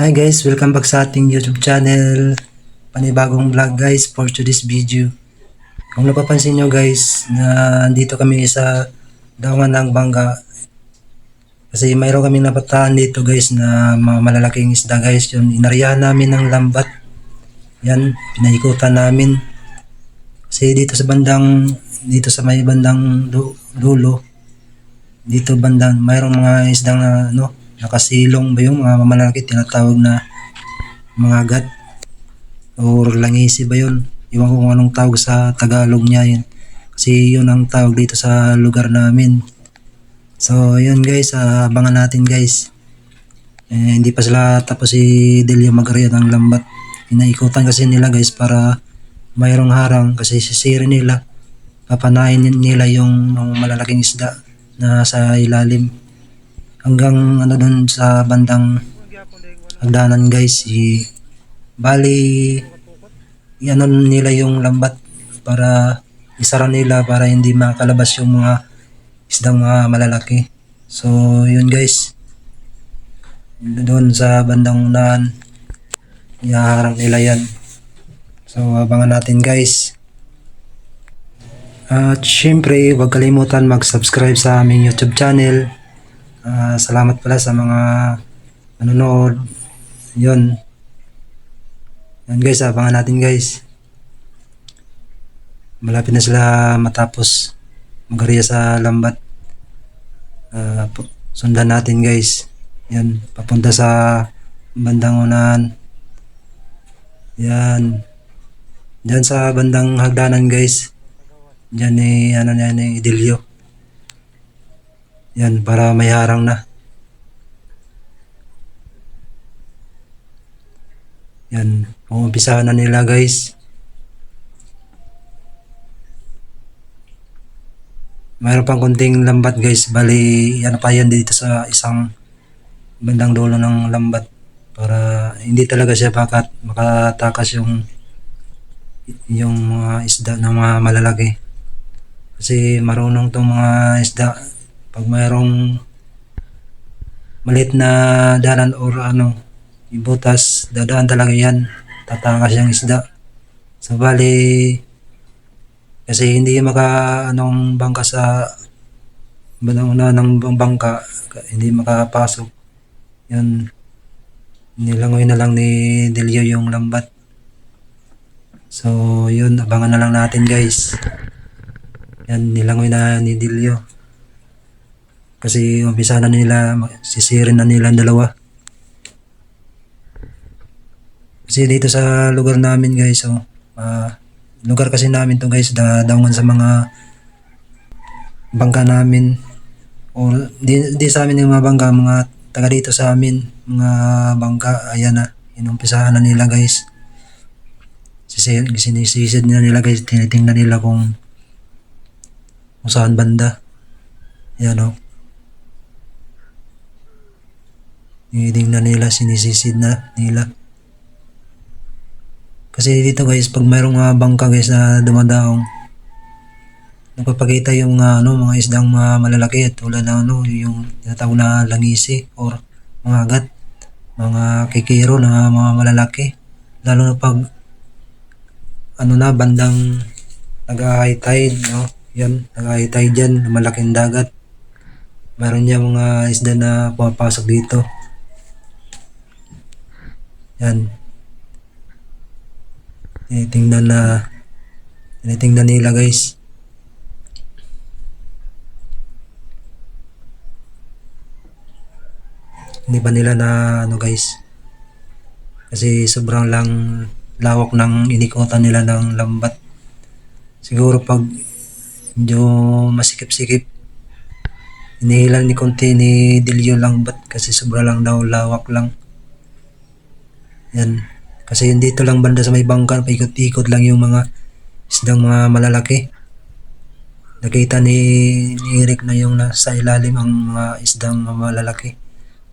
Hi guys, welcome back sa ating YouTube channel. Panibagong vlog guys for today's video. Kung napapansin nyo guys, na andito kami sa daungan ng bangga. Kasi mayroon kami napataan dito guys na mga malalaking isda guys. Yun, inaryahan namin ng lambat. Yan, pinaikutan namin. Kasi dito sa bandang, dito sa may bandang du- dulo, dito bandang, mayroong mga isdang na, ano, nakasilong ba yung mga malalaki tinatawag na mga gat or langisi ba yun? Iwan ko kung anong tawag sa Tagalog niya yun. Kasi yun ang tawag dito sa lugar namin. So yun guys abangan natin guys. Eh, hindi pa sila tapos si Delia Magarya ng lambat. Inaikutan kasi nila guys para mayroong harang kasi sisirin nila. Papanain nila yung, yung malalaking isda na sa ilalim hanggang ano dun sa bandang hagdanan guys i bali ano nila yung lambat para isara nila para hindi makalabas yung mga isdang mga malalaki. So yun guys. Doon sa bandang unahan iaharang nila yan. So abangan natin guys. At syempre huwag kalimutan mag-subscribe sa aming YouTube channel Ah, salamat pala sa mga nanonood. Yun. Yan guys, abangan natin guys. Malapit na sila matapos magariya sa lambat. Pu- sundan natin guys. Yan, papunta sa bandang unahan. Yan. Diyan sa bandang hagdanan guys. Diyan ni ano yan ni Idilio. Yan, para may harang na. Yan, umumpisahan na nila guys. Mayroon pang konting lambat guys. Bali, ano pa yan dito sa isang bandang dulo ng lambat. Para hindi talaga siya bakat makatakas yung yung mga isda ng mga malalaki. Kasi marunong tong mga isda pag mayroong malit na dalan or ano, ibutas, dadaan talaga yan. Tatakas yung isda. So, bali, kasi hindi maka, anong bangka sa, una ng bang- bangka, hindi makapasok. Yan, nilangoy na lang ni Delio yung lambat. So, yun, abangan na lang natin guys. Yan, nilangoy na ni Delio. Kasi umpisa na nila, sisirin na nila ang dalawa. Kasi dito sa lugar namin guys, oh, ah, lugar kasi namin to guys, da daungan sa mga bangka namin. O di, di sa amin yung mga bangka, mga taga dito sa amin, mga bangka, ayan na, inumpisahan na nila guys. Sisi, sinisisid na nila guys, tinitingnan nila kung kung saan banda. Yan oh. Tinitingnan nila, sinisisid na nila. Kasi dito guys, pag mayroong mga bangka guys na dumadaong, nagpapakita yung mga ano, mga isdang mga malalaki at tulad ng ano, yung tinatawag na langisi or mga agat, mga kikiro na mga malalaki. Lalo na pag ano na, bandang nag-high tide, no? Yan, nag-high tide dyan, malaking dagat. Meron niya mga isda na pumapasok dito. Yan. Tinitingnan na tinitingnan nila guys. Hindi ba nila na ano guys? Kasi sobrang lang lawak ng inikutan nila ng lambat. Siguro pag medyo masikip-sikip inihilan ni konti ni Dilio lambat kasi sobra lang daw lawak lang. Yan. Kasi yung dito lang banda sa may bangka, paikot-ikot lang yung mga isdang mga malalaki. Nakita ni, ni Eric na yung nasa ilalim ang mga isdang mga malalaki.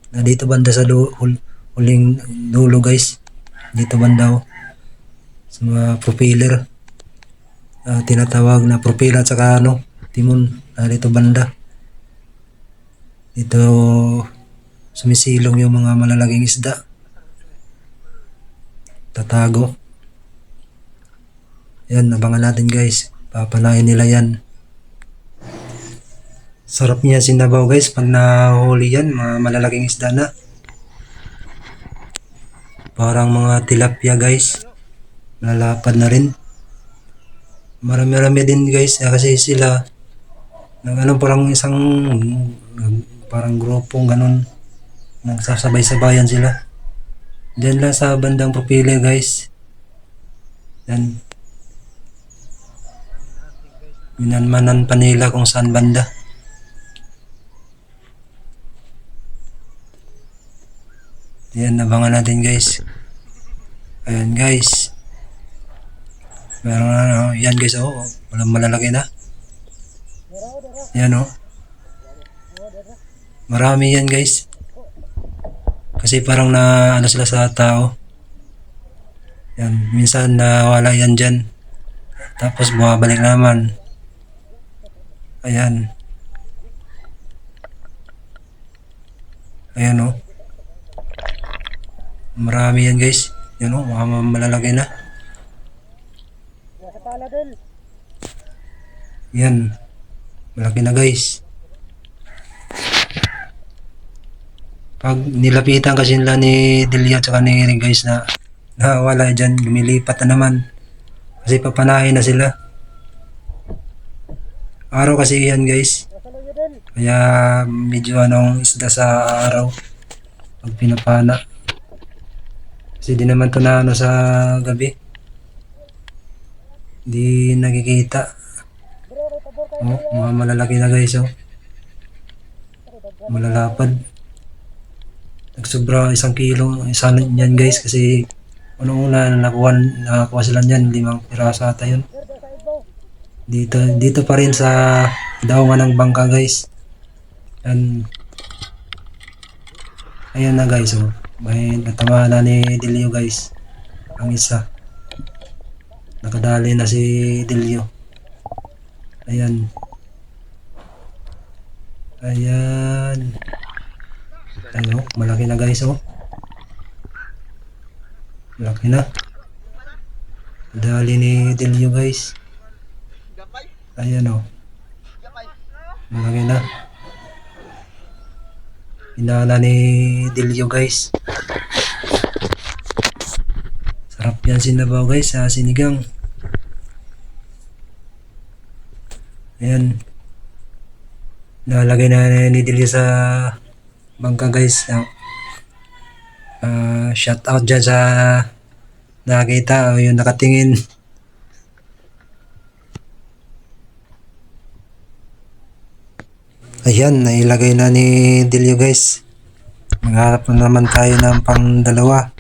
Na dito banda sa hul, huling dulo guys. Dito banda oh. Sa mga propeller. Ah, tinatawag na propeller at saka ano, timon. Ah, dito banda. Dito sumisilong yung mga malalaking isda. Tatago. Yan, abangan natin guys. Papanayin nila yan. Sarap niya sinabaw guys. Pag nahuli yan, malalaking isda na. Parang mga tilapia guys. Malalapad na rin. Marami-rami din guys. eh, Kasi sila, nag ano parang isang, parang grupong ganun. Nagsasabay-sabayan sila. Diyan lang sa bandang Propile guys. Yan. Minanmanan pa nila kung saan banda. Yan, abangan natin guys. Ayan guys. Meron na, ano, yan guys, oh, walang malalaki na. Yan oh. Marami yan guys. Kasi parang na ano sila sa tao. Yan, minsan nawala yan dyan. Tapos bumabalik naman. Ayan. Ayan oh. Marami yan guys. Yan oh, mga malalaki na. Yan. Malaki na guys. Pag nilapitan kasi nila ni Delia at ni Eric guys na nawala dyan, lumilipat na naman. Kasi papanahin na sila. Araw kasi yan guys. Kaya medyo anong isda sa araw. Pag pinapana. Kasi di naman to na ano sa gabi. Di nakikita. Oh, mga malalaki na guys oh. Malalapad. Nagsobra isang kilo. Isa na yan guys kasi unang una nakuha, nakakuha sila niyan. Limang piraso ata yun. Dito, dito pa rin sa daungan ng bangka guys. Yan. Ayan na guys oh. May natamahan na ni Delio guys. Ang isa. Nakadali na si Delio. Ayan. Ayan. Ano, malaki na guys oh. Malaki na. Dali ni Delio guys. Ayan oh. Malaki na. Inala ni Delio guys. Sarap yan sinabaw guys sa sinigang. Ayan. Nalagay na ni Delio sa bangka guys. Uh, shout out dyan sa nakakita o yung nakatingin. Ayan, nailagay na ni Delio guys. Magharap na naman tayo ng pang dalawa.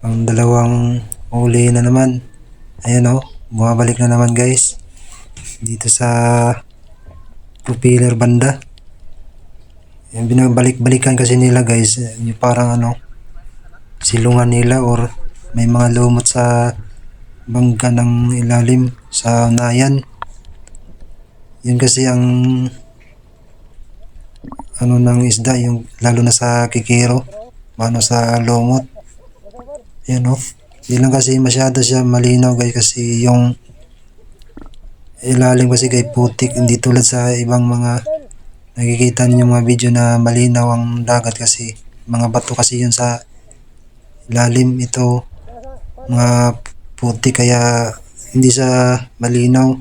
Pang dalawang uli na naman. Ayan o, bumabalik na naman guys. Dito sa propeller banda. Yung binabalik-balikan kasi nila guys, yung parang ano, silungan nila or may mga lumot sa bangka ng ilalim sa unayan. Yun kasi ang ano ng isda, yung lalo na sa kikiro, ano sa lumot. Yan o. Hindi lang kasi masyado siya malinaw guys kasi yung ilalim kasi kay putik hindi tulad sa ibang mga nakikita niyo mga video na malinaw ang dagat kasi mga bato kasi yun sa ilalim ito mga putik kaya hindi sa malinaw.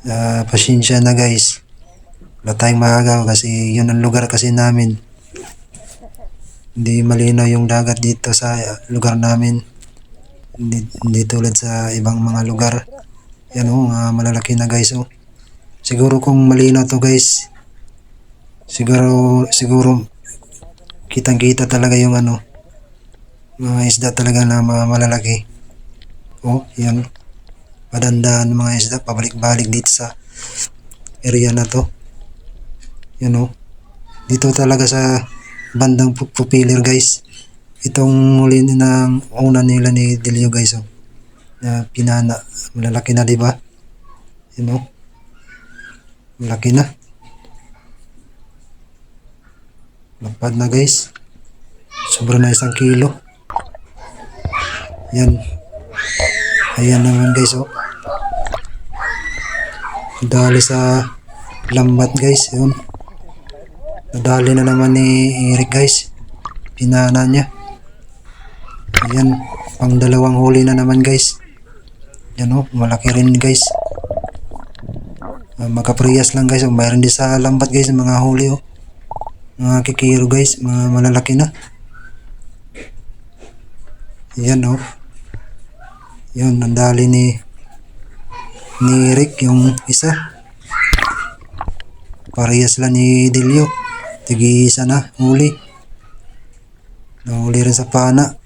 Uh, pasensya na guys. Wala tayong magagawa kasi yun ang lugar kasi namin. Hindi malinaw yung dagat dito sa lugar namin. Hindi, hindi tulad sa ibang mga lugar yan o, mga malalaki na guys oh. Siguro kung malinaw to guys, siguro, siguro kitang kita talaga yung ano, mga isda talaga na mga malalaki. Oh, yan. Padandaan mga isda, pabalik-balik dito sa area na to. Yan oh. Dito talaga sa bandang pu- pupilin guys. Itong huli ng una nila ni Delio guys oh. Na pinana. Malalaki na di ba? Yan oh. Malaki na. Lapad na guys. Sobra na isang kilo. Yan. Ayan naman guys oh. Dali sa lambat guys. Yun. Nadali na naman ni Eric guys. Pinana niya. Ayan. Pang dalawang huli na naman guys. Yan oh. Malaki rin guys. Uh, Makapriyas lang guys. Oh. Mayroon din sa lambat guys. Mga huli oh. Mga kikiro guys. Mga malalaki na. Yan oh. Yun. Nandali ni ni Rick yung isa. Parehas lang ni Delio. Tigi isa na, huli. Nahuli rin sa pana.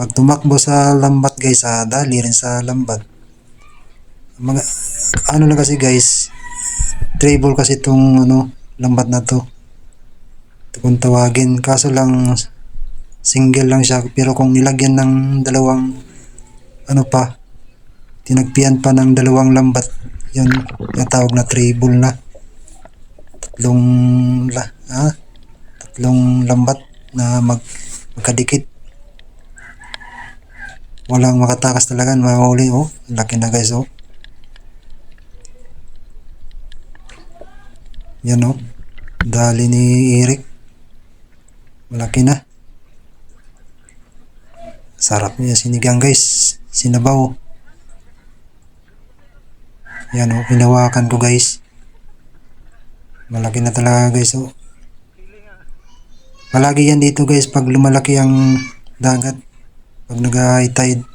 Pag tumakbo sa lambat guys, ah, dali rin sa lambat. Mga, ano lang kasi guys, treble kasi itong ano, lambat na to. Ito kung tawagin. Kaso lang, single lang siya. Pero kung nilagyan ng dalawang, ano pa, tinagpian pa ng dalawang lambat, yun, yung tawag na treble na. Tatlong, la, ha? Tatlong lambat na mag, magkadikit. Walang makatakas talaga, mahuli, oh. Laki na guys, oh. Yan, oh. Dali ni Eric. Malaki na. Sarap niya sinigang guys. Sinabaw. Yan o, hinawakan ko guys. Malaki na talaga guys o. Palagi yan dito guys pag lumalaki ang dagat. Pag nag-high tide,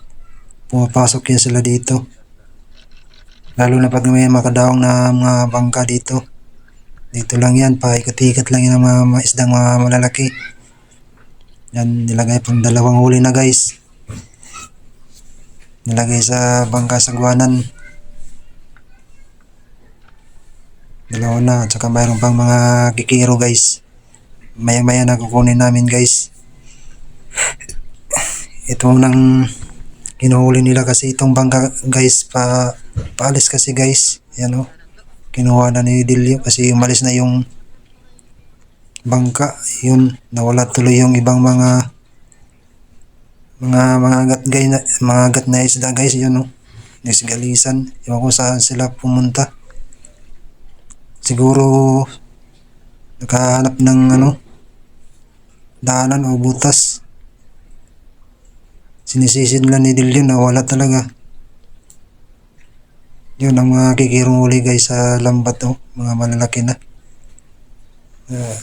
pumapasok yan sila dito. Lalo na pag may makadaong na mga bangka dito. Dito lang yan, paikot-ikot lang yan ang mga, mga isdang mga malalaki. Yan, nilagay pang dalawang huli na guys. Nilagay sa bangka sa guwanan. Dalawa na, at saka mayroon pang mga kikiro guys. Maya-maya na kukunin namin guys. Ito nang kinuhuli nila kasi itong bangka guys pa paalis kasi guys. Yan o. Kinuha na ni Dilio kasi umalis na yung bangka. Yun, nawala tuloy yung ibang mga mga mga agat guys mga agat na isda guys yun no. Nisgalisan. Ewan ko saan sila pumunta. Siguro nakahanap ng ano daanan o butas. Sinisisid lang ni Dilio na wala talaga. Yun ang mga kikirong uli guys sa lambat oh, mga malalaki na. Ah.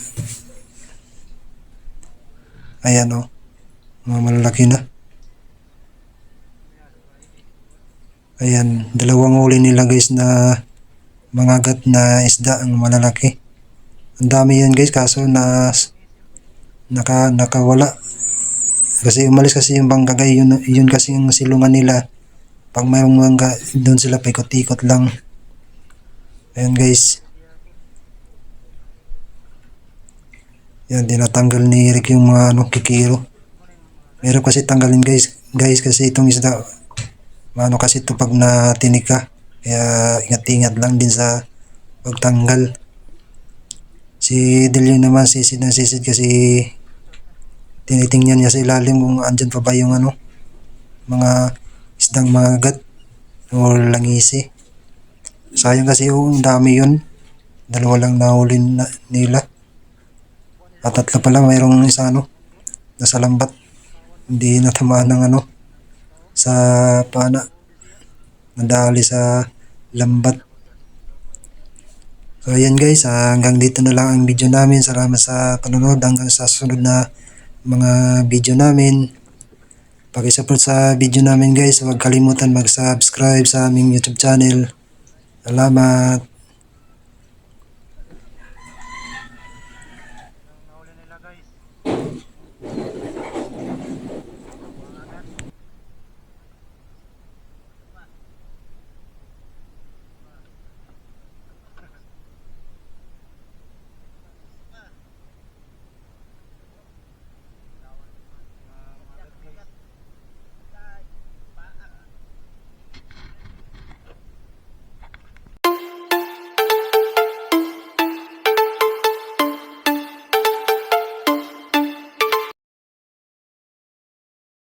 ayan oh, mga malalaki na. Ayan, dalawang uli nila guys na mga gat na isda ang malalaki. Ang dami yan guys kaso na naka nakawala. Kasi umalis kasi yung bangka guys, yun, yun kasi yung silungan nila. Pag mayroong bangka, doon sila paikot-ikot lang. Ayan guys. Yan, tinatanggal ni Eric yung mga ano, kikiro. Meron kasi tanggalin guys. Guys, kasi itong isda, ano kasi ito pag natinig ka. Kaya ingat-ingat lang din sa pagtanggal. Si Delio naman sisid na sisid kasi tinitingnan niya sa ilalim kung andyan pa ba yung ano, mga isdang mga gat o langisi. Sayang kasi yung dami yun. Dalawa lang nahuli na, nila. At tatlo pala mayroong isa ano, nasa lambat. Hindi natamaan ng ano, sa pana. Nadali sa lambat. So ayan guys, ah, hanggang dito na lang ang video namin. Salamat sa panonood hanggang sa susunod na mga video namin. Pakisupport sa video namin guys. Huwag kalimutan mag-subscribe sa aming YouTube channel. Salamat.